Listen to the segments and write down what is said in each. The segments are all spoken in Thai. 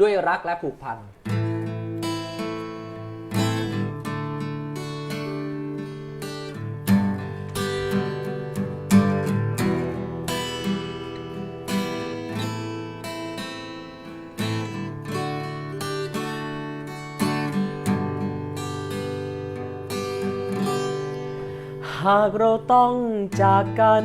ด้วยรักและผูกพันหากเราต้องจากกัน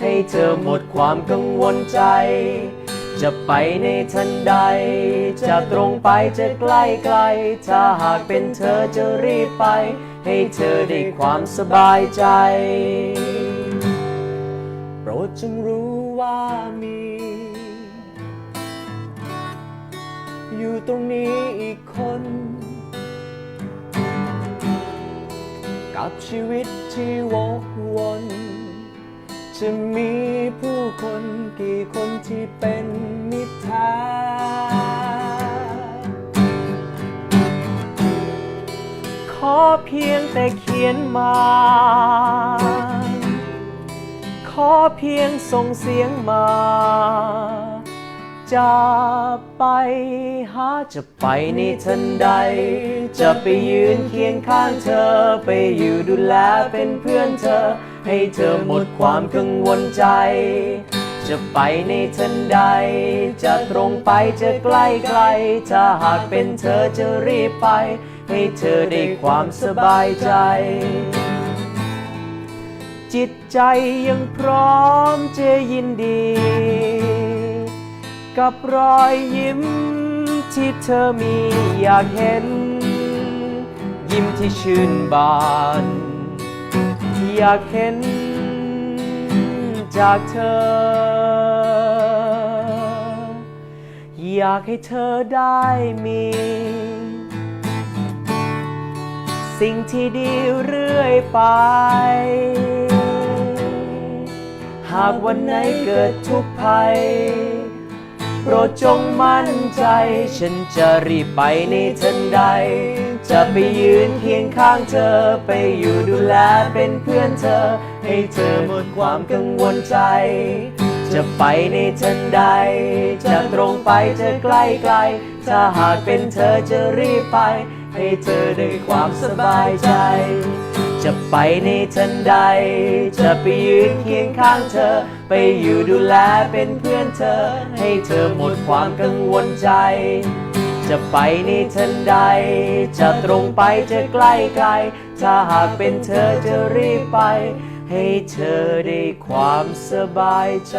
ให้เธอหมดความกังวลใจ จะไปในทันใด จะตรงไปจะใกล้ไกล ถ้าหากเป็นเธอจะรีบไป ให้เธอได้ความสบายใจ โปรดจงรู้ว่ามี อยู่ตรงนี้อีกคน กับชีวิตที่วกวน จะมีผู้คนกี่คนที่เป็นมิตรแท้ขอเพียงแต่เขียนมา ขอเพียงส่งเสียงมา จะไปหาจะไปในทันใด จะไปยืนเคียงข้างเธอ ไปอยู่ดูแลเป็นเพื่อนเธอ ให้เธอหมดความกังวลใจ จะไปในทันใด จะตรงไปจะใกล้ไกล ถ้าหากเป็นเธอจะรีบไป ให้เธอได้ความสบายใจจิตใจยังพร้อมจะยินดี กับรอยยิ้มที่เธอมีอยากเห็น ยิ้มที่ชื่นบานอยากเห็นจากเธอ อยากให้เธอได้มี สิ่งที่ดีเรื่อยไป หากวันไหนเกิดทุกข์ภัย โปรดจงมั่นใจ ฉันจะรีบไปในทันใด จะไปยืนเคียงข้างเธอ ไปอยู่ดูแลเป็นเพื่อนเธอ ให้เธอหมดความกังวลใจ จะไปในทันใด จะตรงไปจะใกล้ไกล ถ้าหากเป็นเธอจะรีบไป ให้เธอได้ความสบายใจ จะไปในทันใด จะไปยืนเคียงข้างเธอ ไปอยู่ดูแลเป็นเพื่อนเธอ ให้เธอหมดความกังวลใจ จะไปในทันใด จะตรงไปจะใกล้ไกล ถ้าหากเป็นเธอจะรีบไป ให้เธอได้ความสบายใจ